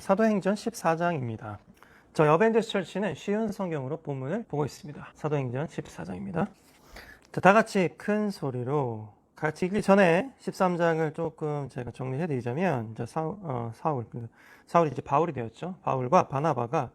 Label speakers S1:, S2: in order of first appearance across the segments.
S1: 사도행전 14장입니다. 저희 어벤져스 철치는 쉬운 성경으로 본문을 보고 있습니다. 사도행전 14장입니다. 자, 다 같이 큰 소리로 같이 읽기 전에 13장을 조금 제가 정리해 드리자면 이제 사울, 어, 사울, 그 사울이 이제 바울이 되었죠. 바울과 바나바가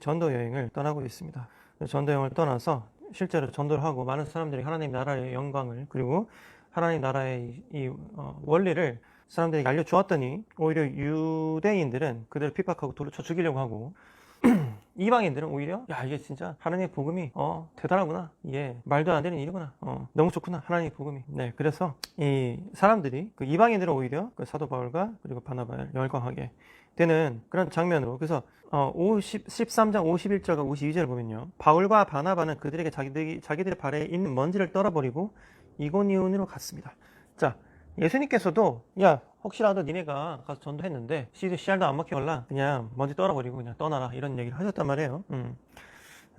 S1: 전도 여행을 떠나고 있습니다. 전도 여행을 떠나서 실제로 전도를 하고 많은 사람들이 하나님 나라의 영광을 그리고 하나님 나라의 이, 이, 어, 원리를 사람들에게 알려주었더니 오히려 유대인들은 그들을 핍박하고 돌로 쳐 죽이려고 하고 이방인들은 오히려 야 이게 진짜 하나님의 복음이 어 대단하구나. 예 말도 안 되는 일이구나. 어 너무 좋구나. 하나님의 복음이. 네 그래서 이 사람들이 그 이방인들은 오히려 그 사도 바울과 그리고 바나바를 열광하게 되는 그런 장면으로 그래서 어 50, 13장 51절과 52절을 보면요. 바울과 바나바는 그들에게 자기들이 자기들의 발에 있는 먼지를 떨어버리고 이고니온으로 갔습니다. 자 예수님께서도 야 혹시라도 니네가 가서 전도했는데 씨도 씨알도 안 먹혀올라 그냥 먼지 떨어버리고 그냥 떠나라 이런 얘기를 하셨단 말이에요. 음.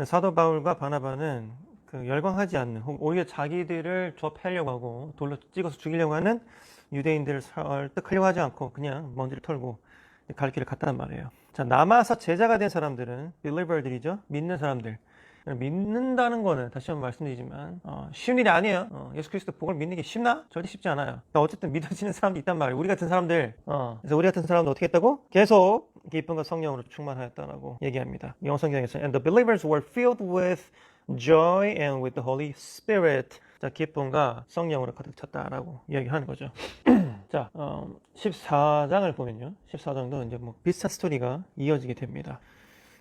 S1: 사도 바울과 바나바는 그 열광하지 않는 혹 오히려 자기들을 좁혀려고 하고 돌로 찍어서 죽이려고 하는 유대인들을 설득하려고 하지 않고 그냥 먼지를 털고 갈 길을 갔다는 말이에요. 자 남아서 제자가 된 사람들은 believer들이죠. 믿는 사람들. 믿는다는 거는 다시 한번 말씀드리지만 어, 쉬운 일이 아니에요. 어, 예수 그리스도 복을 믿는 게 쉽나? 절대 쉽지 않아요. 어쨌든 믿어지는 사람도 있단 말이에요. 우리 같은 사람들. 어, 그래서 우리 같은 사람도 어떻게 했다고? 계속 기쁨과 성령으로 충만하였다라고 얘기합니다. 영어 성경에서 and the believers were filled with joy and with the Holy Spirit. 자, 기쁨과 성령으로 가득 찼다라고 이야기하는 거죠. 자, 어, 14장을 보면요. 14장도 이제 뭐 비슷한 스토리가 이어지게 됩니다.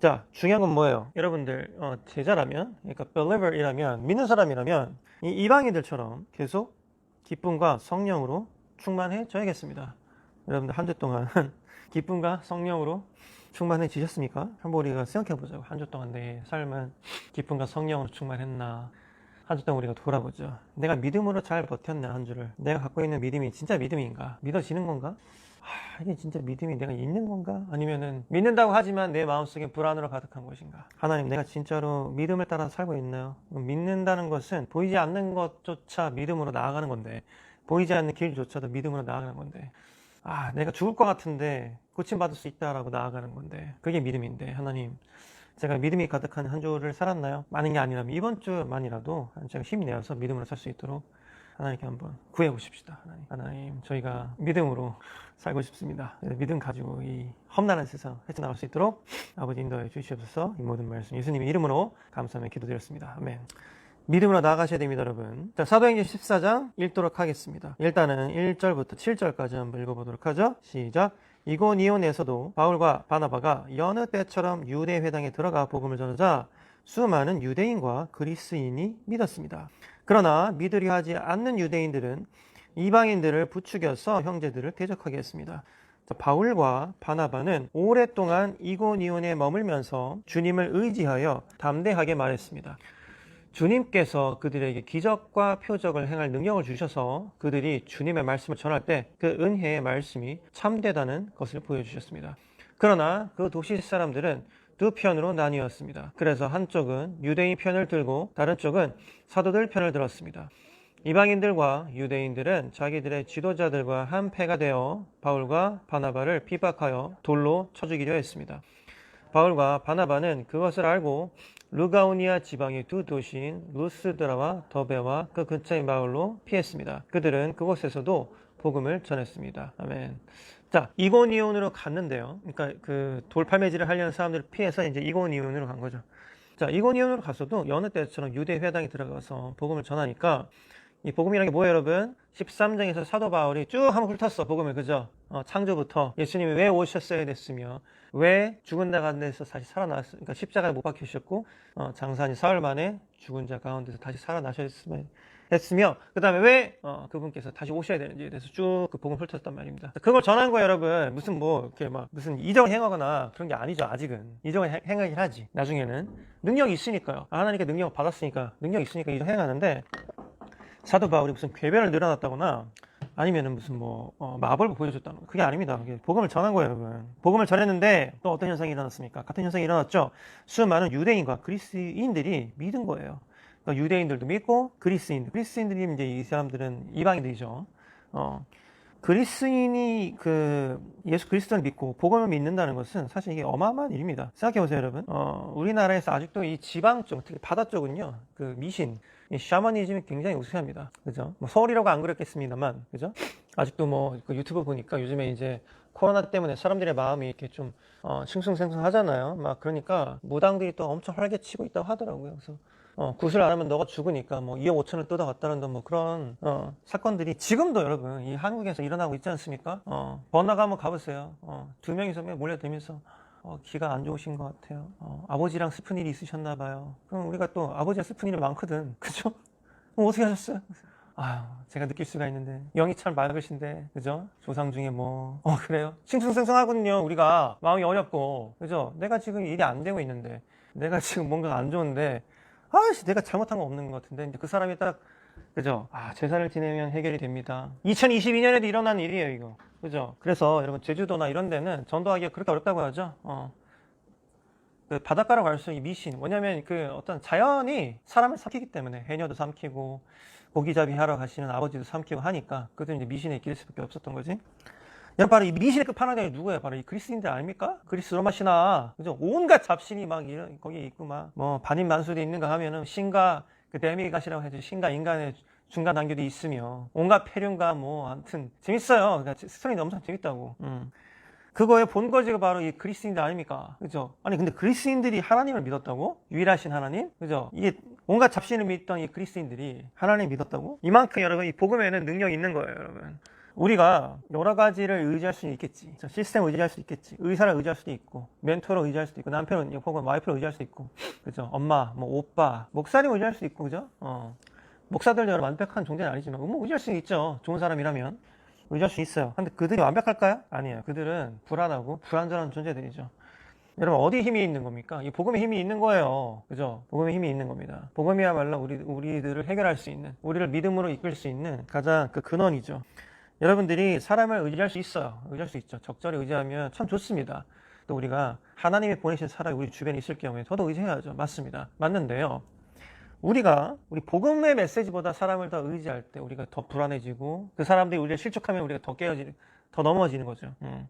S1: 자, 중요한 건 뭐예요? 여러분들, 어, 제자라면, 그러니까 believer이라면, 믿는 사람이라면, 이 이방인들처럼 계속 기쁨과 성령으로 충만해져야겠습니다. 여러분들 한 주 동안 기쁨과 성령으로 충만해지셨습니까? 한번 우리가 생각해 보자고. 한 주 동안 내 삶은 기쁨과 성령으로 충만했나? 한 주 동안 우리가 돌아보죠. 내가 믿음으로 잘 버텼나, 한 주를. 내가 갖고 있는 믿음이 진짜 믿음인가? 믿어지는 건가? 하, 이게 진짜 믿음이 내가 있는 건가? 아니면은 믿는다고 하지만 내 마음속에 불안으로 가득한 것인가? 하나님, 내가 진짜로 믿음을 따라 살고 있나요? 믿는다는 것은 보이지 않는 것조차 믿음으로 나아가는 건데, 보이지 않는 길조차도 믿음으로 나아가는 건데, 아, 내가 죽을 것 같은데 고침받을 수 있다라고 나아가는 건데, 그게 믿음인데, 하나님, 제가 믿음이 가득한 한 주를 살았나요? 많은 게 아니라면 이번 주만이라도 제가 힘내어서 믿음으로 살 수 있도록 하나님께 한번 구해 보십시다. 하나님. 하나님, 저희가 믿음으로 살고 싶습니다. 믿음 가지고 이 험난한 세상 헤쳐나갈 수 있도록 아버지 인도해 주시옵소서 이 모든 말씀 예수님의 이름으로 감사하며 기도드렸습니다. 아멘. 믿음으로 나아가셔야 됩니다, 여러분. 자, 사도행전 14장 읽도록 하겠습니다. 일단은 1절부터 7절까지 한번 읽어보도록 하죠. 시작. 이고니온에서도 바울과 바나바가 여느 때처럼 유대 회당에 들어가 복음을 전하자 수많은 유대인과 그리스인이 믿었습니다. 그러나 믿으려 하지 않는 유대인들은 이방인들을 부추겨서 형제들을 대적하게 했습니다. 자, 바울과 바나바는 오랫동안 이고니온에 머물면서 주님을 의지하여 담대하게 말했습니다. 주님께서 그들에게 기적과 표적을 행할 능력을 주셔서 그들이 주님의 말씀을 전할 때 그 은혜의 말씀이 참되다는 것을 보여주셨습니다. 그러나 그 도시 사람들은 두 편으로 나뉘었습니다. 그래서 한쪽은 유대인 편을 들고 다른 쪽은 사도들 편을 들었습니다. 이방인들과 유대인들은 자기들의 지도자들과 한패가 되어 바울과 바나바를 핍박하여 돌로 쳐 죽이려 했습니다. 바울과 바나바는 그것을 알고 루가오니아 지방의 두 도시인 루스드라와 더베와 그 근처의 마을로 피했습니다. 그들은 그곳에서도 복음을 전했습니다. 아멘. 자, 이고니온으로 갔는데요. 그러니까 그 돌팔매질을 하려는 사람들을 피해서 이제 이고니온으로 간 거죠. 자, 이고니온으로 갔어도 여느 때처럼 유대 회당에 들어가서 복음을 전하니까 이 복음이라는 게 뭐예요, 여러분? 13장에서 사도 바울이 쭉 한번 훑었어, 복음을. 그죠? 어, 창조부터 예수님이 왜 오셨어야 됐으며, 왜 죽은 자 가운데서 다시 살아났, 그러니까 십자가에 못 박히셨고, 어, 장사니 사흘 만에 죽은 자 가운데서 다시 살아나셨으면, 했으며, 그 다음에 왜, 어, 그분께서 다시 오셔야 되는지에 대해서 쭉 그 복음을 훑었단 말입니다. 그걸 전한 거예요, 여러분. 무슨 뭐, 이렇게 막, 무슨 이적을 행하거나 그런 게 아니죠, 아직은. 이적을 행- 행하긴 하지. 나중에는. 능력이 있으니까요. 아, 하나님께 능력을 받았으니까, 능력이 있으니까 이적 행하는데, 사도 바울이 무슨 궤변을 늘어났다거나 아니면은 무슨 뭐 어, 마법을 보여줬다는 거 그게 아닙니다. 그게 복음을 전한 거예요, 여러분. 복음을 전했는데 또 어떤 현상이 일어났습니까? 같은 현상이 일어났죠. 수많은 유대인과 그리스인들이 믿은 거예요. 그러니까 유대인들도 믿고 그리스인들, 그리스인들이 이제 이 사람들은 이방인들이죠. 어, 그리스인이 그 예수 그리스도를 믿고 복음을 믿는다는 것은 사실 이게 어마어마한 일입니다. 생각해 보세요, 여러분. 어, 우리나라에서 아직도 이 지방 쪽, 특히 바다 쪽은요, 그 미신, 이 샤머니즘이 굉장히 우세합니다. 그죠? 뭐 서울이라고 안 그랬겠습니다만, 그죠? 아직도 뭐 그 유튜브 보니까 요즘에 이제 코로나 때문에 사람들의 마음이 이렇게 좀 어, 싱숭생숭하잖아요. 막 그러니까 무당들이 또 엄청 활개치고 있다고 하더라고요. 그래서 어, 구슬 안 하면 너가 죽으니까 뭐 2억 5천을 뜯어 갔다는 둥뭐 그런 어, 사건들이 지금도 여러분 이 한국에서 일어나고 있지 않습니까? 어, 번화가 한번 가보세요. 어, 두 명이서 그냥 몰려들면서 어, 기가 안 좋으신 것 같아요. 어, 아버지랑 슬픈 일이 있으셨나 봐요. 그럼 우리가 또 아버지가 슬픈 일이 많거든. 그죠? 그럼 어떻게 하셨어요? 아유, 제가 느낄 수가 있는데 영이 참 맑으신데, 그죠? 조상 중에 뭐, 어 그래요? 싱숭생숭하거든요. 우리가 마음이 어렵고, 그죠? 내가 지금 일이 안 되고 있는데, 내가 지금 뭔가 안 좋은데, 아씨, 내가 잘못한 거 없는 것 같은데, 이제 그 사람이 딱, 그죠? 아, 제사를 지내면 해결이 됩니다. 2022년에도 일어난 일이에요, 이거. 그죠? 그래서 여러분, 제주도나 이런 데는 전도하기가 그렇게 어렵다고 하죠? 어. 그 바닷가로 갈수록 이 미신 뭐냐면 그 어떤 자연이 사람을 삼키기 때문에 해녀도 삼키고 고기잡이 하러 가시는 아버지도 삼키고 하니까 그것도 이제 미신에 끼일 수밖에 없었던 거지. 여러분 바로 이 미신의 끝판왕이 누구예요? 바로 이 그리스인들 아닙니까? 그리스 로마 신화 그죠? 온갖 잡신이 막 이런 거기에 있고 막 뭐 반인 만수도 있는가 하면은 신과 그 데미갓이라고 해서 신과 인간의 중간 단계도 있으며 온갖 폐륜과 뭐 아무튼 재밌어요. 그러니까 스토리는 엄청 재밌다고. 음. 그거의 본거지가 바로 이 그리스인들 아닙니까? 그죠? 아니, 근데 그리스인들이 하나님을 믿었다고? 유일하신 하나님? 그죠? 이게 온갖 잡신을 믿던 이 그리스인들이 하나님 믿었다고? 이만큼 여러분, 이 복음에는 능력이 있는 거예요, 여러분. 우리가 여러 가지를 의지할 수는 있겠지. 저 시스템을 의지할 수도 있겠지. 의사를 의지할 수도 있고, 멘토를 의지할 수도 있고, 남편은 혹은 와이프를 의지할 수도 있고, 그죠? 엄마, 뭐, 오빠, 목사님 의지할 수도 있고, 그죠? 어. 목사들도 여러 완벽한 존재는 아니지만, 뭐, 의지할 수는 있죠. 좋은 사람이라면. 의지할 수 있어요. 근데 그들이 완벽할까요? 아니에요. 그들은 불안하고 불안전한 존재들이죠. 여러분 어디 힘이 있는 겁니까? 이 복음의 힘이 있는 거예요. 그죠? 복음의 힘이 있는 겁니다. 복음이야말로 우리 우리들을 해결할 수 있는, 우리를 믿음으로 이끌 수 있는 가장 그 근원이죠. 여러분들이 사람을 의지할 수 있어요. 의지할 수 있죠. 적절히 의지하면 참 좋습니다. 또 우리가 하나님이 보내신 사람이 우리 주변에 있을 경우에 저도 의지해야죠. 맞습니다. 맞는데요. 우리가 우리 복음의 메시지보다 사람을 더 의지할 때 우리가 더 불안해지고 그 사람들이 우리를 실족하면 우리가 더 깨어지는 더 넘어지는 거죠. 음.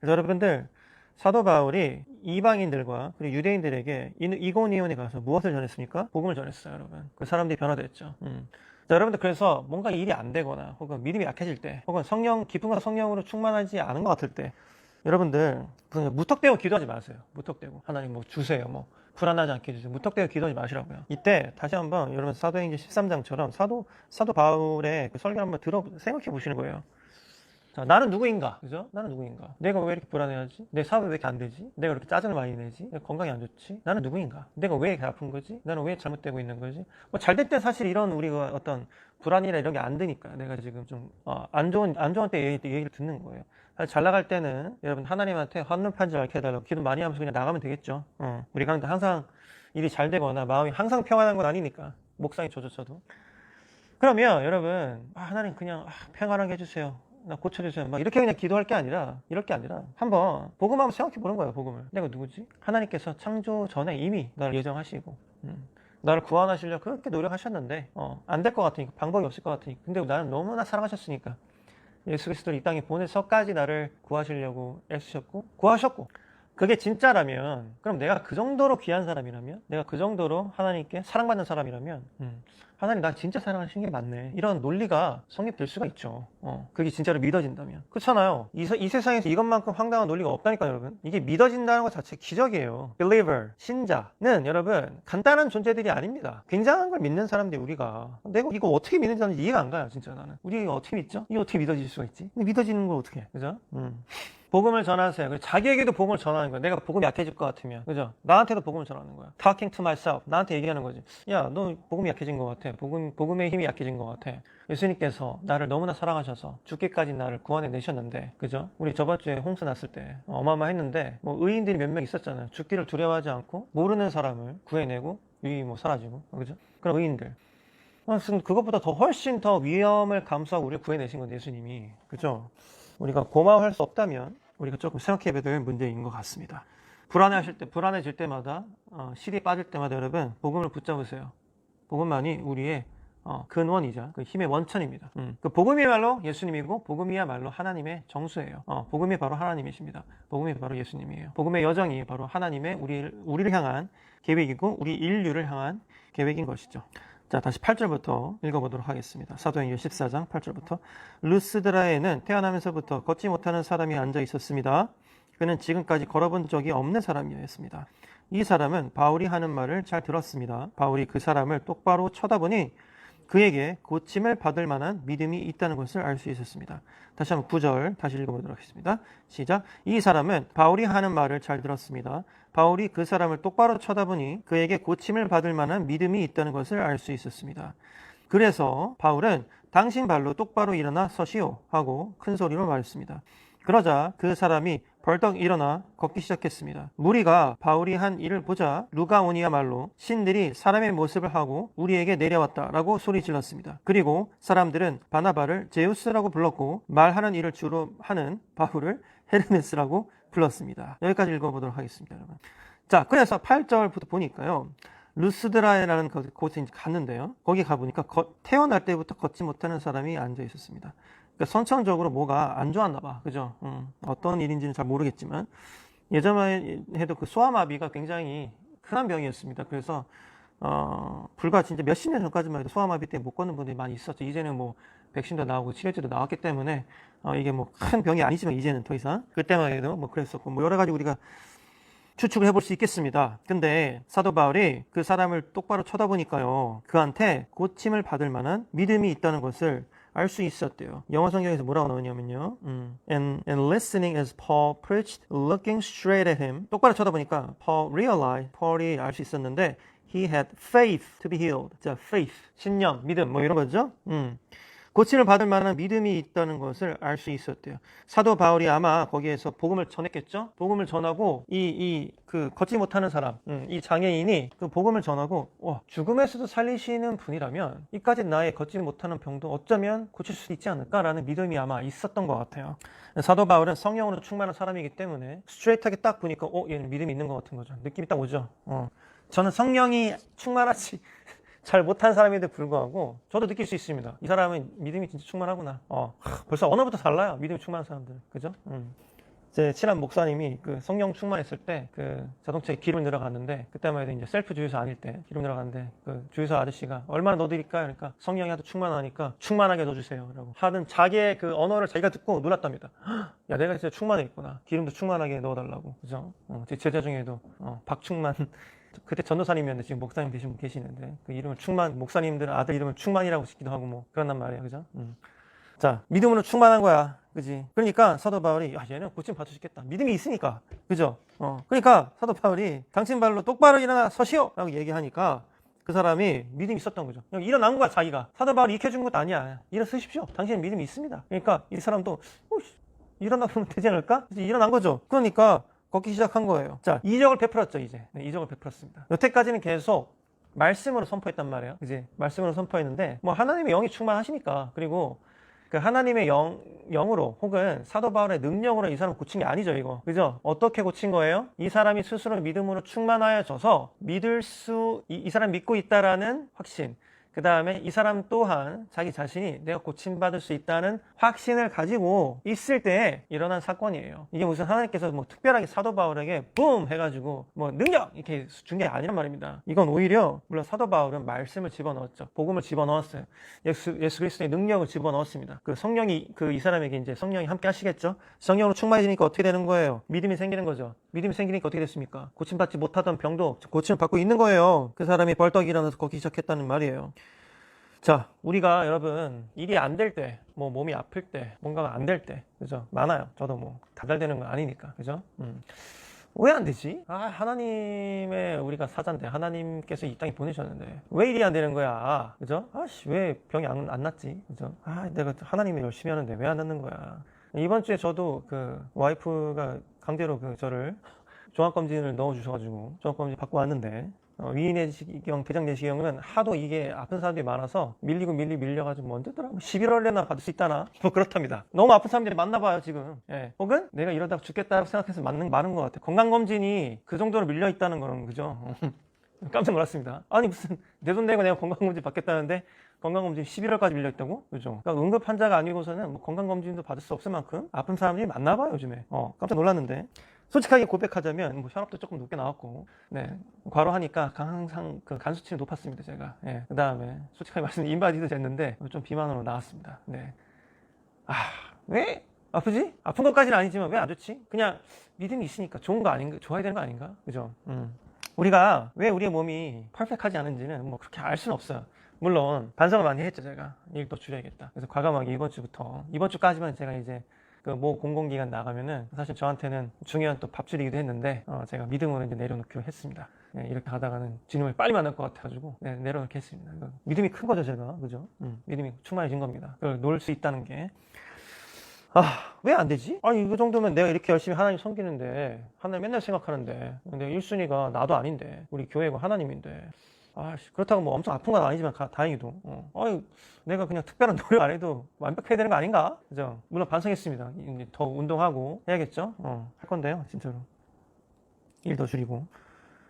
S1: 그래서 여러분들 사도 바울이 이방인들과 그리고 유대인들에게 이- 이고니온에 가서 무엇을 전했습니까? 복음을 전했어요, 여러분. 그 사람들이 변화됐죠. 음. 자, 여러분들 그래서 뭔가 일이 안 되거나 혹은 믿음이 약해질 때 혹은 성령 기쁨과 성령으로 충만하지 않은 것 같을 때 여러분들 무턱대고 기도하지 마세요. 무턱대고 하나님 뭐 주세요. 뭐 불안하지 않게 해주세요. 무턱대고 기도하지 마시라고요. 이때 다시 한번 여러분 사도행전 13장처럼 사도 사도 바울의 그 설교를 한번 들어 생각해 보시는 거예요. 자, 나는 누구인가? 그죠? 나는 누구인가? 내가 왜 이렇게 불안해하지? 내 사업이 왜 이렇게 안 되지? 내가 이렇게 짜증을 많이 내지? 내가 건강이 안 좋지? 나는 누구인가? 내가 왜 이렇게 아픈 거지? 나는 왜 잘못되고 있는 거지? 뭐 잘될 때 사실 이런 우리가 어떤 불안이나 이런 게 안 드니까 내가 지금 좀안 좋은 안 좋은 때 얘기, 얘기를 듣는 거예요. 잘 나갈 때는 여러분 하나님한테 한눈 판지 맑게 해달라고 기도 많이 하면서 그냥 나가면 되겠죠. 어, 우리가 항상 일이 잘 되거나 마음이 항상 평안한 건 아니니까 목상이 조조쳐도 그러면 여러분 아, 하나님 그냥 아, 평안하게 해주세요. 나 고쳐주세요. 막 이렇게 그냥 기도할 게 아니라 이럴 게 아니라 한번 복음 한번 생각해 보는 거예요. 복음을 내가 누구지? 하나님께서 창조 전에 이미 나를 예정하시고 음, 나를 구원하시려 그렇게 노력하셨는데 어, 안 될 것 같으니까 방법이 없을 것 같으니까 근데 나는 너무나 사랑하셨으니까 예수 그리스도를 이 땅에 보내서까지 나를 구하시려고 애쓰셨고 구하셨고 그게 진짜라면 그럼 내가 그 정도로 귀한 사람이라면 내가 그 정도로 하나님께 사랑받는 사람이라면 음, 하나님 나 진짜 사랑하시는 게 맞네. 이런 논리가 성립될 수가 있죠. 어, 그게 진짜로 믿어진다면. 그렇잖아요. 이, 세- 이 세상에서 이것만큼 황당한 논리가 없다니까 여러분. 이게 믿어진다는 것 자체 기적이에요. Believer 신자는 여러분 간단한 존재들이 아닙니다. 굉장한 걸 믿는 사람들이 우리가. 내가 이거 어떻게 믿는지 나는 이해가 안 가요 진짜 나는. 우리 이거 어떻게 믿죠? 이거 어떻게 믿어질 수가 있지? 근데 믿어지는 걸 어떻게 해? 그죠? 음. 복음을 전하세요. 자기에게도 복음을 전하는 거야. 내가 복음이 약해질 것 같으면. 그죠? 나한테도 복음을 전하는 거야. Talking to myself. 나한테 얘기하는 거지. 야, 너 복음이 약해진 것 같아. 복음, 복음의 힘이 약해진 것 같아. 예수님께서 나를 너무나 사랑하셔서 죽기까지 나를 구원해 내셨는데. 그죠? 우리 저번 주에 홍수 났을 때 어마어마했는데, 뭐 의인들이 몇 명 있었잖아요. 죽기를 두려워하지 않고 모르는 사람을 구해내고 유이 뭐 사라지고. 그죠? 그런 의인들. 아, 그것보다 더 훨씬 더 위험을 감수하고 우리를 구해내신 건데 예수님이 그죠? 우리가 고마워할 수 없다면 우리가 조금 생각해 봐야 될 문제인 것 같습니다. 불안해하실 때, 불안해질 때마다 어, 실이 빠질 때마다 여러분 복음을 붙잡으세요. 복음만이 우리의 어, 근원이자 그 힘의 원천입니다. 음, 그 복음이야말로 예수님이고 복음이야말로 하나님의 정수예요. 어, 복음이 바로 하나님이십니다. 복음이 바로 예수님이에요. 복음의 여정이 바로 하나님의 우리 우리를 향한 계획이고 우리 인류를 향한 계획인 것이죠. 자, 다시 8절부터 읽어보도록 하겠습니다. 사도행전 14장 8절부터. 루스드라에는 태어나면서부터 걷지 못하는 사람이 앉아 있었습니다. 그는 지금까지 걸어본 적이 없는 사람이었습니다. 이 사람은 바울이 하는 말을 잘 들었습니다. 바울이 그 사람을 똑바로 쳐다보니 그에게 고침을 받을 만한 믿음이 있다는 것을 알 수 있었습니다. 다시 한번 9절 다시 읽어보도록 하겠습니다. 시작. 이 사람은 바울이 하는 말을 잘 들었습니다. 바울이 그 사람을 똑바로 쳐다보니 그에게 고침을 받을 만한 믿음이 있다는 것을 알 수 있었습니다. 그래서 바울은 당신 발로 똑바로 일어나 서시오 하고 큰 소리로 말했습니다. 그러자 그 사람이 벌떡 일어나 걷기 시작했습니다. 무리가 바울이 한 일을 보자 루가오니아 말로 신들이 사람의 모습을 하고 우리에게 내려왔다라고 소리 질렀습니다. 그리고 사람들은 바나바를 제우스라고 불렀고 말하는 일을 주로 하는 바울을 헤르메스라고 불렀습니다. 여기까지 읽어보도록 하겠습니다, 여러분. 자, 그래서 8절부터 보니까요. 루스드라에라는 그 곳에 갔는데요. 거기 가보니까 거- 태어날 때부터 걷지 못하는 사람이 앉아 있었습니다. 그러니까 선천적으로 뭐가 안 좋았나 봐. 그죠? 음, 어떤 일인지는 잘 모르겠지만 예전에 해도 그 소아마비가 굉장히 흔한 병이었습니다. 그래서 어, 불과 진짜 몇십 년 전까지만 해도 소아마비 때문에 못 걷는 분들이 많이 있었죠. 이제는 뭐 백신도 나오고 치료제도 나왔기 때문에 어, 이게 뭐 큰 병이 아니지만 이제는 더 이상 그때만 해도 뭐 그랬었고 뭐 여러 가지 우리가 추측을 해볼 수 있겠습니다. 근데 사도 바울이 그 사람을 똑바로 쳐다보니까요. 그한테 고침을 받을 만한 믿음이 있다는 것을 알 수 있었대요. 영어 성경에서 뭐라고 나오냐면요. 음, and, and listening as Paul preached, looking straight at him. 똑바로 쳐다보니까 Paul realized, Paul이 알 수 있었는데 he had faith to be healed. 자, faith, 신념, 믿음 뭐 이런 거죠. 음. 고침을 받을 만한 믿음이 있다는 것을 알 수 있었대요. 사도 바울이 아마 거기에서 복음을 전했겠죠? 복음을 전하고 이 이 그 걷지 못하는 사람, 음, 이 장애인이 그 복음을 전하고 와 죽음에서도 살리시는 분이라면 이까지 나의 걷지 못하는 병도 어쩌면 고칠 수 있지 않을까라는 믿음이 아마 있었던 것 같아요. 사도 바울은 성령으로 충만한 사람이기 때문에 스트레이트하게 딱 보니까 어 얘는 믿음이 있는 것 같은 거죠. 느낌이 딱 오죠. 어. 저는 성령이 충만하지 잘 못한 사람인데 불구하고 저도 느낄 수 있습니다. 이 사람은 믿음이 진짜 충만하구나. 어, 하, 벌써 언어부터 달라요. 믿음이 충만한 사람들. 그죠? 음. 제 친한 목사님이 그 성령 충만했을 때 그 자동차에 기름 들어갔는데 그때만 해도 이제 셀프 주유소 아닐 때 기름 들어갔는데 그 주유소 아저씨가 얼마나 넣어드릴까요? 그러니까 성령이 하도 충만하니까 충만하게 넣어주세요. 라고 하는 자기의 그 언어를 자기가 듣고 놀랐답니다. 헉, 야 내가 진짜 충만해 있구나. 기름도 충만하게 넣어달라고. 그죠? 어, 제 제자 중에도 어, 박충만 그때 전도사님이었는데 지금 목사님 되신 분 계시는데 그 이름을 충만 목사님들은 아들 이름을 충만이라고 짓기도 하고 뭐 그런단 말이에요. 그죠? 음. 자 믿음으로 충만한 거야. 그지? 그러니까 사도 바울이 야 얘는 고침 있겠다. 믿음이 있으니까. 그죠? 어. 그러니까 사도 바울이 당신 발로 똑바로 일어나 서시오! 라고 얘기하니까 그 사람이 믿음이 있었던 거죠. 그냥 일어난 거야 자기가. 사도 바울이 익혀준 것도 아니야. 일어서십시오. 당신은 믿음이 있습니다. 그러니까 이 사람도 일어나면 되지 않을까? 일어난 거죠. 그러니까 걷기 시작한 거예요. 자, 이적을 베풀었죠, 이제. 네, 이적을 베풀었습니다. 여태까지는 계속 말씀으로 선포했단 말이에요. 이제 말씀으로 선포했는데, 뭐 하나님의 영이 충만하시니까, 그리고 그 하나님의 영, 영으로 혹은 사도 바울의 능력으로 이 사람 고친 게 아니죠, 이거. 그죠? 어떻게 고친 거예요? 이 사람이 스스로 믿음으로 충만하여져서 믿을 수, 이, 이 사람 믿고 있다라는 확신. 그 다음에 이 사람 또한 자기 자신이 내가 고침받을 수 있다는 확신을 가지고 있을 때 일어난 사건이에요. 이게 무슨 하나님께서 뭐 특별하게 사도 바울에게 붐 해가지고 뭐 능력 이렇게 준 게 아니란 말입니다. 이건 오히려 물론 사도 바울은 말씀을 집어넣었죠. 복음을 집어넣었어요. 예수, 예수 그리스도의 능력을 집어넣었습니다. 그 성령이 그 이 사람에게 이제 성령이 함께 하시겠죠. 성령으로 충만해지니까 어떻게 되는 거예요? 믿음이 생기는 거죠. 믿음이 생기니까 어떻게 됐습니까? 고침받지 못하던 병도 고침을 받고 있는 거예요. 그 사람이 벌떡 일어나서 걷기 시작했다는 말이에요. 자, 우리가 여러분 일이 안 될 때, 뭐 몸이 아플 때, 뭔가가 안 될 때, 그죠? 많아요. 저도 뭐 다잘 되는 건 아니니까, 그죠? 음. 왜 안 되지? 아, 하나님의 우리가 사자인데 하나님께서 이 땅에 보내셨는데 왜 일이 안 되는 거야? 그죠? 아씨 왜 병이 안, 안 낫지? 그죠? 아, 내가 하나님이 열심히 하는데 왜안 낫는 거야? 이번 주에 저도 그 와이프가 강제로 그 저를 종합검진을 넣어주셔가지고 종합검진 받고 왔는데 어, 위내시경, 대장 내시경은 하도 이게 아픈 사람들이 많아서 밀리고 밀리 밀려가지고 뭐 언제더라? 11월에나 받을 수 있다나? 뭐 그렇답니다. 너무 아픈 사람들이 많나 봐요 지금. 예. 혹은 내가 이러다가 죽겠다고 생각해서 맞는 많은 것 같아요. 건강검진이 그 정도로 밀려 있다는 거는 그죠? 깜짝 놀랐습니다. 아니 무슨 내 돈 내고 내가 건강검진 받겠다는데 건강검진 11월까지 밀려 있다고? 그죠? 그러니까 응급 환자가 아니고서는 뭐 건강검진도 받을 수 없을 만큼 아픈 사람들이 많나 봐요, 요즘에. 어, 깜짝 놀랐는데. 솔직하게 고백하자면 뭐 혈압도 조금 높게 나왔고, 네. 과로하니까 항상 그 간 수치는 높았습니다, 제가. 예. 그 다음에 솔직하게 말씀 인바디도 됐는데 좀 비만으로 나왔습니다. 네. 아, 왜 아프지? 아픈 것까지는 아니지만 왜 안 좋지? 그냥 믿음이 있으니까 좋은 거 아닌가? 좋아야 되는 거 아닌가? 그죠? 음. 우리가 왜 우리의 몸이 퍼펙트하지 않은지는 뭐 그렇게 알 수는 없어요. 물론 반성을 많이 했죠 제가 일도 줄여야겠다. 그래서 과감하게 이번 주부터 이번 주까지만 제가 이제 그모 공공기관 나가면은 사실 저한테는 중요한 또 밥줄이기도 했는데 어, 제가 믿음으로 이제 내려놓기로 했습니다. 네, 이렇게 하다가는 주님을 빨리 만날 것 같아가지고 네, 내려놓게 했습니다. 그 믿음이 큰 거죠 제가 그죠? 음, 믿음이 충만해진 겁니다. 그걸 놓을 수 있다는 게 아, 왜 안 되지? 아니, 이거 정도면 내가 이렇게 열심히 하나님 섬기는데, 하나님 맨날 생각하는데, 근데 1순위가 나도 아닌데, 우리 교회가 하나님인데, 아, 그렇다고 뭐 엄청 아픈 건 아니지만, 가- 다행히도. 어. 아니, 내가 그냥 특별한 노력 안 해도 완벽해야 되는 거 아닌가? 그죠? 물론 반성했습니다. 이제 더 운동하고 해야겠죠? 어, 할 건데요, 진짜로. 일 더 줄이고.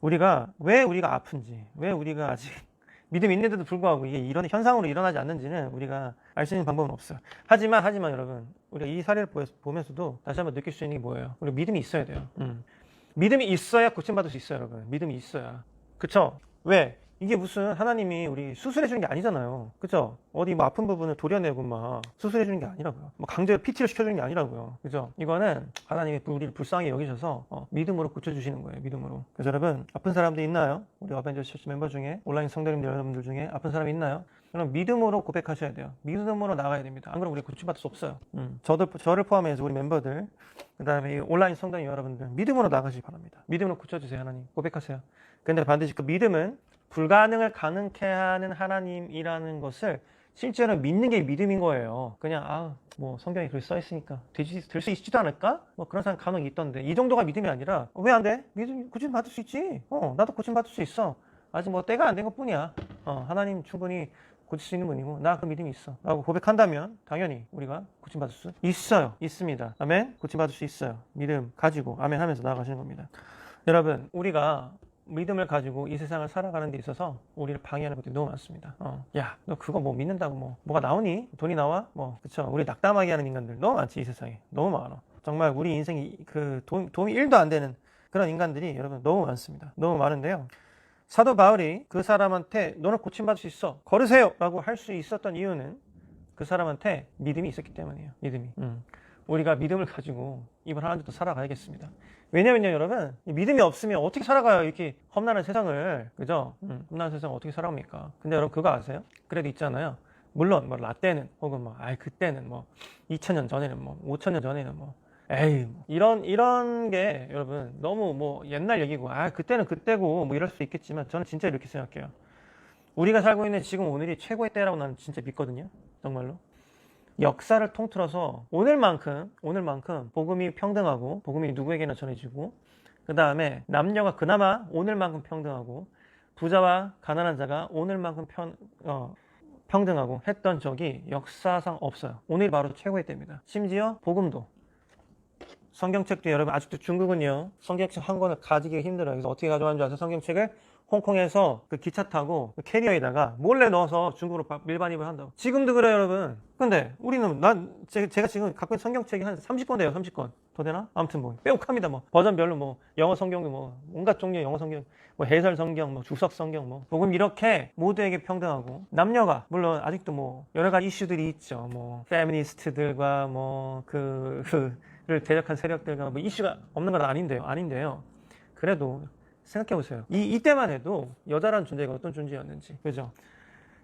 S1: 우리가, 왜 우리가 아픈지, 왜 우리가 아직 믿음이 있는데도 불구하고 이게 이런 현상으로 일어나지 않는지는 우리가 알 수 있는 방법은 없어요. 하지만 하지만 여러분 우리가 이 사례를 보- 보면서도 다시 한번 느낄 수 있는 게 뭐예요? 우리 믿음이 있어야 돼요. 음. 믿음이 있어야 고침받을 수 있어요, 여러분. 믿음이 있어야. 그쵸? 왜? 이게 무슨 하나님이 우리 수술해 주는 게 아니잖아요. 그죠? 어디 뭐 아픈 부분을 도려내고 막 수술해 주는 게 아니라고요. 뭐 강제로 PT를 시켜 주는 게 아니라고요. 그죠? 이거는 하나님이 우리를 불쌍히 여기셔서 어, 믿음으로 고쳐 주시는 거예요. 믿음으로. 그래서 여러분, 아픈 사람도 있나요? 우리 어벤져스 처치 멤버 중에 온라인 성도님들 여러분들 중에 아픈 사람이 있나요? 그럼 믿음으로 고백하셔야 돼요. 믿음으로 나가야 됩니다. 안 그러면 우리 고침받을 수 없어요. 음. 저도 저를 포함해서 우리 멤버들, 그 다음에 이 온라인 성도님 여러분들 믿음으로 나가시기 바랍니다. 믿음으로 고쳐주세요, 하나님. 고백하세요. 근데 반드시 그 믿음은 불가능을 가능케 하는 하나님이라는 것을 실제로 믿는 게 믿음인 거예요. 그냥 아 뭐 성경에 그렇게 써 있으니까 될 수 있지도 않을까? 뭐 그런 사람 간혹 있던데 이 정도가 믿음이 아니라 왜 안 돼? 믿음 고침 받을 수 있지. 어 나도 고침 받을 수 있어. 아직 뭐 때가 안 된 것뿐이야. 어 하나님 충분히 고칠 수 있는 분이고 나 그 믿음이 있어. 라고 고백한다면 당연히 우리가 고침 받을 수 있어요. 있습니다. 아멘. 고침 받을 수 있어요. 믿음 가지고 아멘 하면서 나아가시는 겁니다. 여러분 우리가 믿음을 가지고 이 세상을 살아가는 데 있어서 우리를 방해하는 것들이 너무 많습니다. 어, 야, 너 그거 뭐 믿는다고 뭐 뭐가 나오니? 돈이 나와? 뭐 그쵸? 우리 낙담하게 하는 인간들 너무 많지 이 세상에 너무 많아. 정말 우리 인생이 그 도, 도움이 1도 안 되는 그런 인간들이 여러분 너무 많습니다. 너무 많은데요. 사도 바울이 그 사람한테 너는 고침받을 수 있어 걸으세요 라고 할 수 있었던 이유는 그 사람한테 믿음이 있었기 때문이에요. 믿음이. 음. 우리가 믿음을 가지고 이번 한 주도 살아가야겠습니다. 왜냐면요, 여러분. 이 믿음이 없으면 어떻게 살아가요? 이렇게 험난한 세상을. 그죠? 음, 험난한 세상 어떻게 살아갑니까? 근데 여러분, 그거 아세요? 그래도 있잖아요. 물론, 뭐, 라떼는, 혹은 뭐, 아이, 그때는 뭐, 2000년 전에는 뭐, 5000년 전에는 뭐, 에이, 뭐 이런, 이런 게 여러분, 너무 뭐, 옛날 얘기고, 아, 그때는 그때고, 뭐, 이럴 수 있겠지만, 저는 진짜 이렇게 생각해요. 우리가 살고 있는 지금 오늘이 최고의 때라고 나는 진짜 믿거든요. 정말로. 역사를 통틀어서 오늘만큼 오늘만큼 복음이 평등하고 복음이 누구에게나 전해지고 그 다음에 남녀가 그나마 오늘만큼 평등하고 부자와 가난한 자가 오늘만큼 평, 어, 평등하고 했던 적이 역사상 없어요. 오늘 바로 최고의 때입니다. 심지어 복음도 성경책도 여러분 아직도 중국은요 성경책 한 권을 가지기가 힘들어요. 그래서 어떻게 가져가는 줄 아세요? 성경책을 홍콩에서 그 기차 타고 그 캐리어에다가 몰래 넣어서 중국으로 바- 밀반입을 한다고. 지금도 그래요, 여러분. 근데 우리는 난 제- 제가 지금 갖고 있는 성경책이 한 30권 돼요, 30권. 더 되나? 아무튼 뭐 빼곡합니다. 뭐 버전별로 뭐 영어 성경도 뭐 온갖 종류의 영어 성경, 뭐 해설 성경, 뭐 주석 성경, 뭐 복음 이렇게 모두에게 평등하고 남녀가 물론 아직도 뭐 여러 가지 이슈들이 있죠. 뭐 페미니스트들과 뭐그 그 를 대적한 세력들과 뭐 이슈가 없는 건 아닌데요, 아닌데요. 그래도 생각해 보세요. 이, 이때만 해도 여자라는 존재가 어떤 존재였는지. 그죠?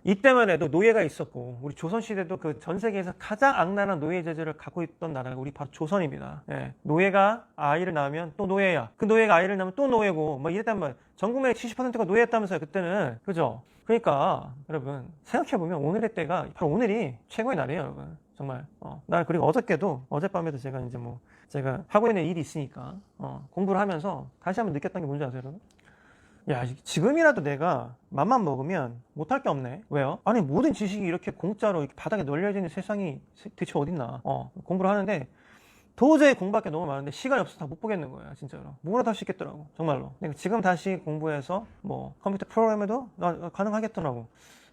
S1: 이때만 해도 노예가 있었고, 우리 조선시대도 그 전 세계에서 가장 악랄한 노예 제재를 갖고 있던 나라가 우리 바로 조선입니다. 예. 노예가 아이를 낳으면 또 노예야. 그 노예가 아이를 낳으면 또 노예고, 막 이랬단 말이에요. 전 국민의 70%가 노예였다면서요, 그때는. 그죠? 그러니까, 여러분, 생각해보면 오늘의 때가, 바로 오늘이 최고의 날이에요, 여러분. 정말. 어, 나 그리고 어저께도, 어젯밤에도 제가 이제 뭐, 제가 하고 있는 일이 있으니까, 어, 공부를 하면서 다시 한번 느꼈던 게 뭔지 아세요? 야, 지금이라도 내가 맘만 먹으면 못할 게 없네. 왜요? 아니, 모든 지식이 이렇게 공짜로 이렇게 바닥에 널려져 있는 세상이 대체 어딨나. 어, 공부를 하는데 도저히 공부할 게 너무 많은데 시간이 없어서 다 못 보겠는 거야, 진짜로. 뭐라도 할 수 있겠더라고, 정말로. 근데 지금 다시 공부해서 뭐 컴퓨터 프로그램에도 가능하겠더라고.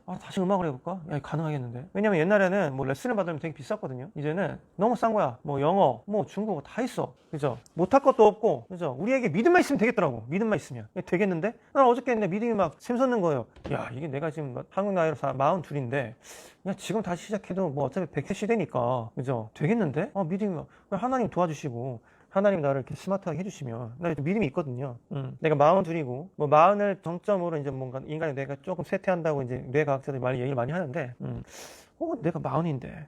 S1: 아, 다시 음악을 해볼까? 야, 가능하겠는데? 왜냐면 옛날에는 뭐 레슨을 받으면 되게 비쌌거든요. 이제는 너무 싼 거야. 뭐 영어, 뭐 중국어 다 있어. 그죠? 못할 것도 없고, 그죠? 우리에게 믿음만 있으면 되겠더라고. 믿음만 있으면. 이게 되겠는데? 난 어저께 내 믿음이 막 샘솟는 거예요. 야, 이게 내가 지금 막 한국 나이로 42인데, 그냥 지금 다시 시작해도 뭐 어차피 100회 시대니까, 그죠? 되겠는데? 어, 믿음이 막, 하나님 도와주시고, 하나님 나를 이렇게 스마트하게 해주시면 나 믿음이 있거든요. 음. 내가 마흔 둘이고 뭐 마흔을 정점으로 이제 뭔가 인간의 뇌가 조금 쇠퇴한다고 이제 뇌과학자들이 많이 얘기를 많이 하는데, 음. 어 내가 마흔인데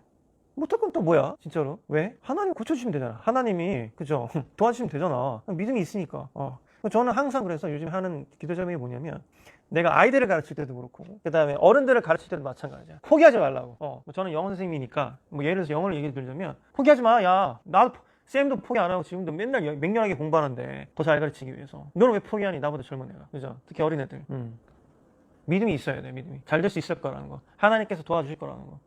S1: 못할 건 또 뭐야 진짜로 왜 하나님 고쳐주시면 되잖아. 하나님이 그죠 도와주시면 되잖아. 믿음이 있으니까. 어. 저는 항상 그래서 요즘 하는 기도 제목이 뭐냐면 내가 아이들을 가르칠 때도 그렇고 그 다음에 어른들을 가르칠 때도 마찬가지야. 포기하지 말라고. 어. 뭐 저는 영어 선생님이니까 뭐 예를 들어서 영어를 얘기 드리자면 포기하지 마. 야 나도 포- 쌤도 포기 안 하고 지금도 맨날 여- 맹렬하게 공부하는데 더 잘 가르치기 위해서. 너는 왜 포기하니? 나보다 젊은 애가. 그죠? 특히 어린애들. 음. 믿음이 있어야 돼, 믿음이. 잘 될 수 있을 거라는 거. 하나님께서 도와주실 거라는 거.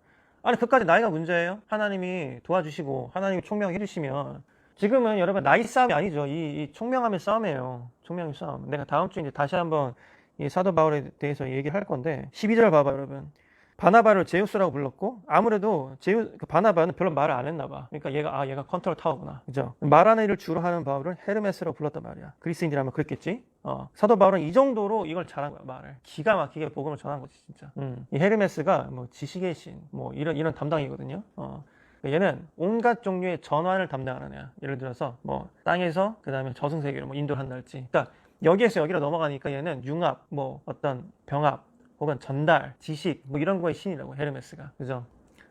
S1: 아니, 그까지 나이가 문제예요? 하나님이 도와주시고, 하나님이 총명해 주시면, 지금은 여러분, 나이 싸움이 아니죠. 이, 이 총명함의 싸움이에요. 총명의 싸움. 내가 다음 주에 이제 다시 한번 이 사도 바울에 대해서 얘기를 할 건데, 12절 봐봐, 여러분. 바나바를 제우스라고 불렀고 아무래도 제우 그 바나바는 별로 말을 안 했나 봐. 그러니까 얘가 아 얘가 컨트롤 타워구나. 그죠? 말하는 일을 주로 하는 바울을 헤르메스라고 불렀단 말이야. 그리스인이라면 그랬겠지. 어. 사도 바울은 이 정도로 이걸 잘한 거야, 말을. 기가 막히게 복음을 전한 거지, 진짜. 음. 이 헤르메스가 뭐 지식의 신, 뭐 이런 이런 담당이거든요. 어. 얘는 온갖 종류의 전환을 담당하는 애야. 예를 들어서 뭐 땅에서 그다음에 저승 세계로 뭐 인도를 한달지. 그러니까 여기에서 여기로 넘어가니까 얘는 융합, 뭐 어떤 병합, 혹은 전달, 지식 뭐 이런 거의 신이라고 헤르메스가 그죠?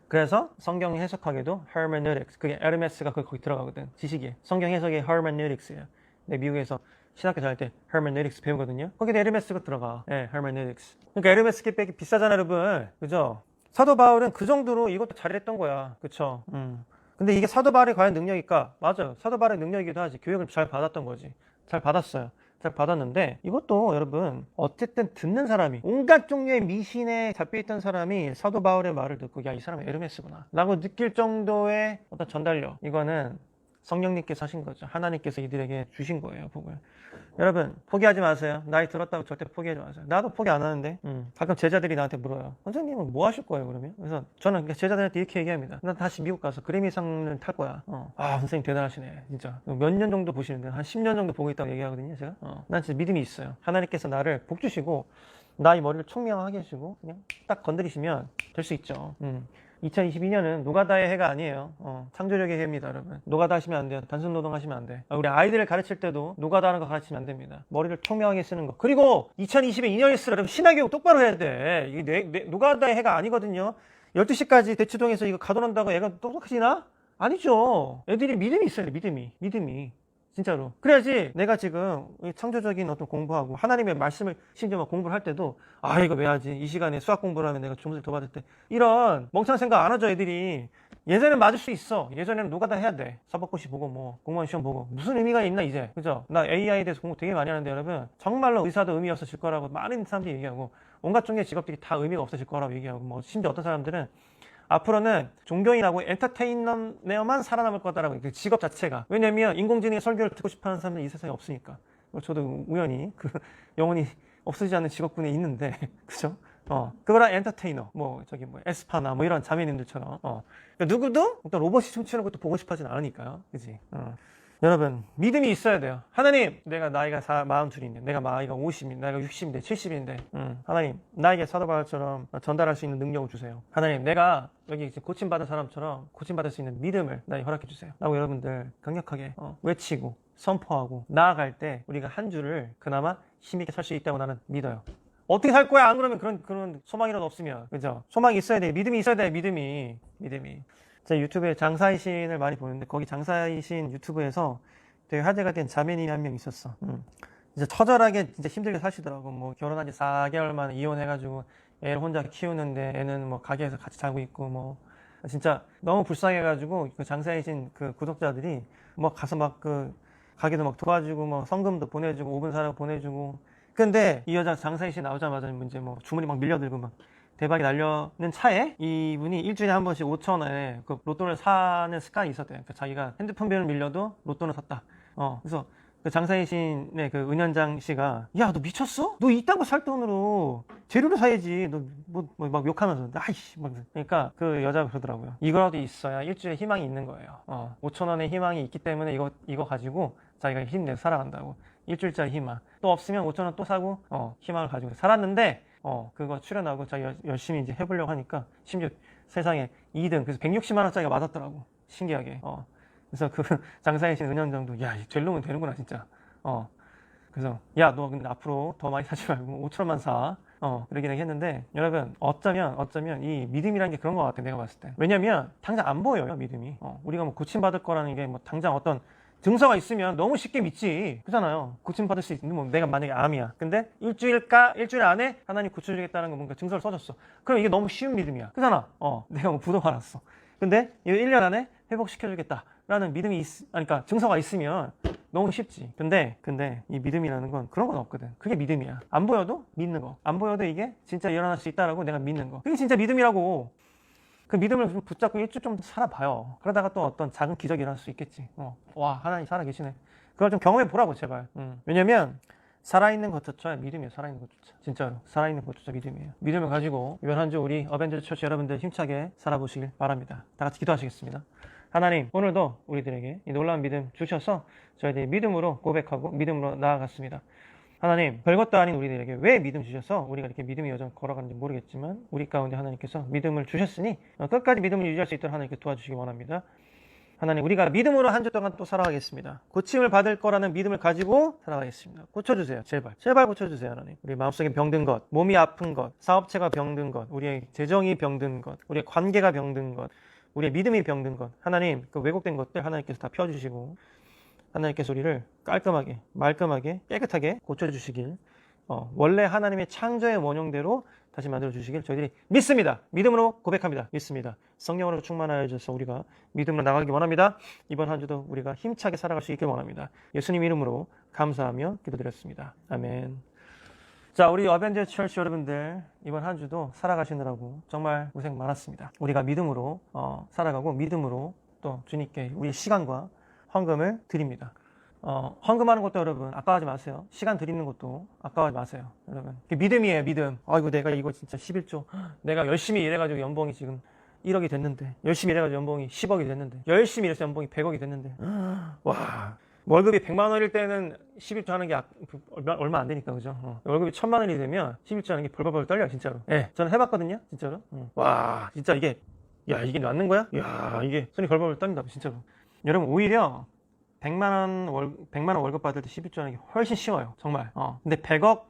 S1: 그래서 성경 해석하기도 hermeneutics 그게 에르메스가 거기, 거기 들어가거든 지식이 성경 해석이 hermeneutic스예요. 내 미국에서 신학교 다닐 때 hermeneutics 배우거든요. 거기도 에르메스가 들어가. 예, hermeneutics. 그러니까 에르메스 깃백이 비싸잖아, 여러분. 그죠? 사도 바울은 그 정도로 이것도 잘했던 거야. 그쵸? 음. 근데 이게 사도 바울의 과연 능력일까? 맞아요. 사도 바울의 능력이기도 하지. 교육을 잘 받았던 거지. 잘 받았어요. 잘 받았는데 이것도 여러분 어쨌든 듣는 사람이 온갖 종류의 미신에 잡혀있던 사람이 사도 바울의 말을 듣고 야 이 사람은 에르메스구나 라고 느낄 정도의 어떤 전달력 이거는 성령님께서 하신 거죠. 하나님께서 이들에게 주신 거예요 복을. 여러분 포기하지 마세요. 나이 들었다고 절대 포기하지 마세요. 나도 포기 안 하는데 음, 가끔 제자들이 나한테 물어요. 선생님은 뭐 하실 거예요 그러면? 그래서 저는 그냥 제자들한테 이렇게 얘기합니다. 난 다시 미국 가서 그래미상을 탈 거야. 어. 아 선생님 대단하시네. 진짜. 몇 년 정도 보시는데 한 10년 정도 보고 있다고 얘기하거든요 제가. 어. 난 진짜 믿음이 있어요. 하나님께서 나를 복 주시고 나의 머리를 총명하게 해주고 그냥 딱 건드리시면 될 수 있죠. 음. 2022년은 노가다의 해가 아니에요. 어, 창조력의 해입니다, 여러분. 노가다 하시면 안 돼요. 단순 노동하시면 안 돼. 아, 우리 아이들을 가르칠 때도 노가다 하는 거 가르치면 안 됩니다. 머리를 총명하게 쓰는 거. 그리고 2022년일수록 여러분 신학교육 똑바로 해야 돼. 이게 내, 내, 노가다의 해가 아니거든요. 12시까지 대치동에서 이거 가둬놓는다고 애가 똑똑해지나? 아니죠. 애들이 믿음이 있어요, 믿음이. 믿음이. 진짜로. 그래야지 내가 지금 이 창조적인 어떤 공부하고 하나님의 말씀을 심지어 막 공부를 할 때도 아 이거 왜 하지? 이 시간에 수학 공부를 하면 내가 점수를 더 받을 때 이런 멍청한 생각 안 하죠 애들이. 예전에는 맞을 수 있어. 예전에는 노가다 해야 돼. 사법고시 보고 뭐 공무원 시험 보고 무슨 의미가 있나 이제. 그죠? 나 AI에 대해서 공부 되게 많이 하는데 여러분 정말로 의사도 의미 없어질 거라고 많은 사람들이 얘기하고 온갖 종류의 직업들이 다 의미가 없어질 거라고 얘기하고 뭐 심지어 어떤 사람들은 앞으로는 종교인하고 엔터테이너만 살아남을 거다라고 그 직업 자체가. 왜냐면 인공지능의 설교를 듣고 싶어하는 사람들이 이 세상에 없으니까. 저도 우연히 그 영원히 없어지지 않는 직업군에 있는데 그죠? 어 그거랑 엔터테이너 뭐 저기 뭐 에스파나 뭐 이런 자매님들처럼 어. 그러니까 누구도 일단 로봇이 춤추는 것도 보고 싶어하진 않으니까요. 그지? 어. 여러분 믿음이 있어야 돼요. 하나님 내가 나이가 42인데 내가 나이가 50인데 나이가 60인데 70인데 음, 하나님 나에게 사도바울처럼 전달할 수 있는 능력을 주세요. 하나님 내가 여기 이제 고침받은 사람처럼 고침받을 수 있는 믿음을 나에게 허락해 주세요. 라고 여러분들 강력하게 어, 외치고 선포하고 나아갈 때 우리가 한 주를 그나마 힘있게 살수 있다고 나는 믿어요. 어떻게 살 거야? 안 그러면 그런 그런 소망이라도 없으면. 그죠? 소망이 있어야 돼. 믿음이 있어야 돼. 믿음이. 믿음이 제가 유튜브에 장사의 신을 많이 보는데 거기 장사의 신 유튜브에서 되게 화제가 된 자매님이 한 명 있었어. 음. 진짜 처절하게 진짜 힘들게 사시더라고. 뭐 결혼한 지 4개월 만에 이혼해가지고 애를 혼자 키우는데 애는 뭐 가게에서 같이 자고 있고 뭐 진짜 너무 불쌍해가지고 그 장사의 신그 구독자들이 뭐 가서 막 그 가게도 막 도와주고 뭐 성금도 보내주고 오븐 사라고 보내주고 근데 이 여자 장사의 신 나오자마자 이제 뭐 주문이 막 밀려들고 막 대박이 날려는 차에 이분이 일주일에 한 번씩 5천 원에 그 로또를 사는 습관이 있었대요. 그러니까 자기가 핸드폰 비를 밀려도 로또는 샀다. 어, 그래서 그 장사의 신의 그 은현장 씨가 야 너 미쳤어? 너 이딴 거 살 돈으로 재료를 사야지 너 뭐 막 욕하면서 아이씨 막 그러니까 그 여자가 그러더라고요 이거라도 있어야 일주일에 희망이 있는 거예요 어 5천 원의 희망이 있기 때문에 이거 이거 가지고 자기가 힘내서 살아간다고 일주일짜리 희망 또 없으면 5천 원 또 사고 어 희망을 가지고 살았는데 어 그거 출연하고 가 열심히 이제 해보려고 하니까 심지어 세상에 2등 그래서 160만 원짜리가 맞았더라고 신기하게 어 그래서 그 장사의 신 은현장도 야, 이 젤로면 되는구나 진짜. 어. 그래서 야, 너 근데 앞으로 더 많이 사지 말고 5천 원만 사. 어, 그러긴 했는데 여러분 어쩌면 어쩌면 이 믿음이라는 게 그런 것 같아 내가 봤을 때. 왜냐면 당장 안 보여요 믿음이. 어, 우리가 뭐 고침 받을 거라는 게 뭐 당장 어떤 증서가 있으면 너무 쉽게 믿지. 그잖아요. 고침 받을 수 있는 뭐 내가 만약에 암이야. 근데 일주일까 일주일 안에 하나님 고쳐주겠다는 거 뭔가 증서를 써줬어. 그럼 이게 너무 쉬운 믿음이야. 그잖아. 어, 내가 뭐 부도 받았어. 근데 이 1년 안에 회복시켜주겠다 라는 믿음이 있, 아니, 그러니까 증서가 있으면 너무 쉽지. 근데, 근데 이 믿음이라는 건 그런 건 없거든. 그게 믿음이야. 안 보여도 믿는 거. 안 보여도 이게 진짜 일어날 수 있다라고 내가 믿는 거. 그게 진짜 믿음이라고. 그 믿음을 좀 붙잡고 일주일 좀 살아봐요. 그러다가 또 어떤 작은 기적이 일어날 수 있겠지. 어. 와, 하나님 살아계시네. 그걸 좀 경험해 보라고, 제발. 음. 왜냐면, 살아있는 것조차 믿음이에요. 살아있는 것조차. 진짜로. 살아있는 것조차 믿음이에요. 믿음을 가지고 이번 한 주 우리 어벤져스 처치 여러분들 힘차게 살아보시길 바랍니다. 다 같이 기도하시겠습니다. 하나님, 오늘도 우리들에게 이 놀라운 믿음 주셔서 저희들이 믿음으로 고백하고 믿음으로 나아갔습니다. 하나님, 별것도 아닌 우리들에게 왜 믿음 주셔서 우리가 이렇게 믿음의 여정 걸어가는지 모르겠지만 우리 가운데 하나님께서 믿음을 주셨으니 어, 끝까지 믿음을 유지할 수 있도록 하나님께 도와주시기 원합니다. 하나님, 우리가 믿음으로 한 주 동안 또 살아가겠습니다. 고침을 받을 거라는 믿음을 가지고 살아가겠습니다. 고쳐주세요. 제발. 제발 고쳐주세요, 하나님. 우리 마음속에 병든 것, 몸이 아픈 것, 사업체가 병든 것, 우리의 재정이 병든 것, 우리의 관계가 병든 것, 우리의 믿음이 병든 것. 하나님, 그 왜곡된 것들 하나님께서 다 펴주시고, 하나님께서 우리를 깔끔하게, 말끔하게, 깨끗하게 고쳐주시길, 어, 원래 하나님의 창조의 원형대로 다시 만들어 주시길 저희들이 믿습니다. 믿음으로 고백합니다. 믿습니다. 성령으로 충만하여 주셔서 우리가 믿음으로 나가기 원합니다. 이번 한 주도 우리가 힘차게 살아갈 수 있길 원합니다. 예수님 이름으로 감사하며 기도드렸습니다. 아멘. 자, 우리 어벤져스 철치 여러분들 이번 한 주도 살아가시느라고 정말 고생 많았습니다. 우리가 믿음으로 어, 살아가고 믿음으로 또 주님께 우리 시간과 헌금을 드립니다. 어, 헌금하는 것도 여러분 아까워하지 마세요. 시간 드리는 것도 아까워하지 마세요. 여러분 믿음이에요, 믿음. 아이고 내가 이거 진짜 11조 내가 열심히 일해가지고 연봉이 지금 1억이 됐는데 열심히 일해가지고 연봉이 10억이 됐는데 열심히 일해서 연봉이 100억이 됐는데 와 월급이 100만 원일 때는 11조 하는 게 아- 그 얼마, 얼마 안 되니까 그죠? 어. 월급이 1000만 원이 되면 11조 하는 게 벌벌벌 떨려요 진짜로. 예, 저는 해봤거든요 진짜로. 어. 와 진짜 이게 야 이게 맞는 거야? 야 이게 손이 벌벌 떨린다 진짜로. 여러분 오히려 100만 원 월, 100만 원 월급 받을 때 11조 하는 게 훨씬 쉬워요. 정말. 어. 근데 100억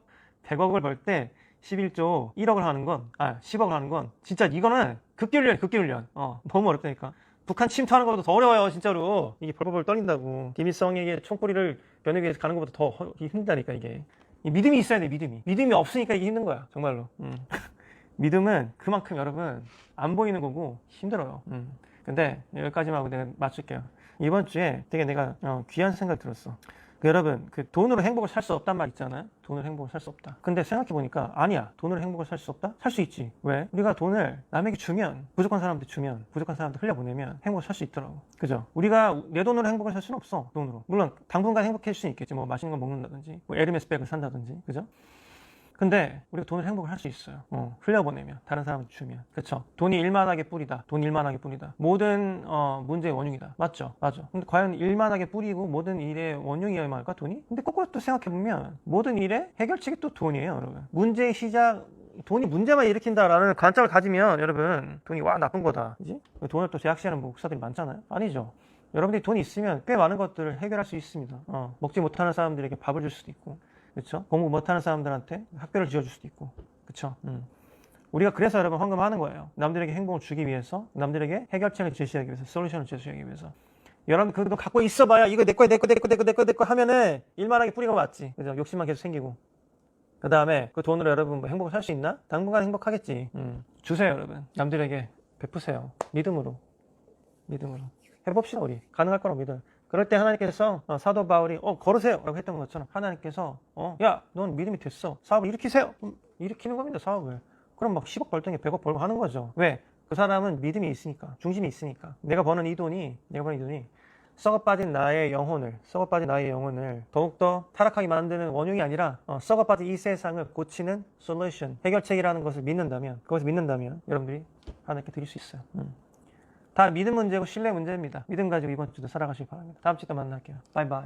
S1: 100억을 벌 때 11조 1억을 하는 건, 아, 10억을 하는 건, 진짜 이거는 극기훈련, 극기훈련. 어, 너무 어렵다니까. 북한 침투하는 것보다 더 어려워요, 진짜로. 이게 벌벌벌 떨린다고. 김일성에게 총구리를 변호기 위해서 가는 것보다 더 허- 힘들다니까, 이게. 이 믿음이 있어야 돼, 믿음이. 믿음이 없으니까 이게 힘든 거야, 정말로. 음. 믿음은 그만큼 여러분, 안 보이는 거고 힘들어요. 음. 근데 여기까지만 하고 내가 맞출게요. 이번 주에 되게 내가 어, 귀한 생각 들었어. 그 여러분, 그 돈으로 행복을 살 수 없단 말 있잖아요. 돈으로 행복을 살 수 없다. 근데 생각해 보니까 아니야. 돈으로 행복을 살 수 없다? 살 수 있지. 왜? 우리가 돈을 남에게 주면 부족한 사람한테 주면 부족한 사람한테 흘려보내면 행복을 살 수 있더라고. 그죠? 우리가 내 돈으로 행복을 살 수는 없어. 돈으로. 물론 당분간 행복해질 수는 있겠지. 뭐 맛있는 거 먹는다든지, 뭐 에르메스 백을 산다든지, 그죠? 근데 우리가 돈을 행복을 할 수 있어요. 어, 흘려보내면 다른 사람한테 주면 그렇죠. 돈이 일만하게 뿌리다. 돈 일만하게 뿌리다. 모든 어, 문제의 원흉이다. 맞죠? 맞아. 근데 과연 일만하게 뿌리고 모든 일의 원흉이야말까 돈이? 근데 거꾸로 또 생각해 보면 모든 일의 해결책이 또 돈이에요, 여러분. 문제의 시작 돈이 문제만 일으킨다라는 관점을 가지면 여러분 돈이 와 나쁜 거다. 그지? 돈을 또 제약시하는 목사들이 많잖아요. 아니죠. 여러분들이 돈이 있으면 꽤 많은 것들을 해결할 수 있습니다. 어, 먹지 못하는 사람들에게 밥을 줄 수도 있고, 그렇죠? 공부 못하는 사람들한테 학교를 지어줄 수도 있고, 그렇죠? 음. 우리가 그래서 여러분 헌금하는 거예요. 남들에게 행복을 주기 위해서, 남들에게 해결책을 제시하기 위해서, 솔루션을 제시하기 위해서. 여러분 그래도 갖고 있어봐야 이거 내 거야, 내 거, 내 거, 내 거, 내 거, 내 거 하면은 일만하게 뿌리가 맞지, 그죠? 욕심만 계속 생기고. 그 다음에 그 돈으로 여러분 뭐 행복을 살 수 있나? 당분간 행복하겠지. 음. 주세요, 여러분. 남들에게 베푸세요. 믿음으로. 믿음으로. 해봅시다, 우리. 가능할 거라고 믿어요. 그럴 때 하나님께서 어, 사도 바울이 어 걸으세요 라고 했던 것처럼 하나님께서 어 야 넌 믿음이 됐어 사업을 일으키세요 그럼 일으키는 겁니다 사업을 그럼 막 10억 벌던 게 100억 벌고 하는 거죠 왜? 그 사람은 믿음이 있으니까 중심이 있으니까 내가 버는 이 돈이 내가 버는 이 돈이 썩어 빠진 나의 영혼을 썩어 빠진 나의 영혼을 더욱더 타락하게 만드는 원흉이 아니라 어, 썩어 빠진 이 세상을 고치는 솔루션 해결책이라는 것을 믿는다면 그것을 믿는다면 여러분들이 하나님께 드릴 수 있어요. 음. 다 믿음 문제고 신뢰 문제입니다. 믿음 가지고 이번 주도 살아가시기 바랍니다. 다음 주에 또 만날게요. 바이바이.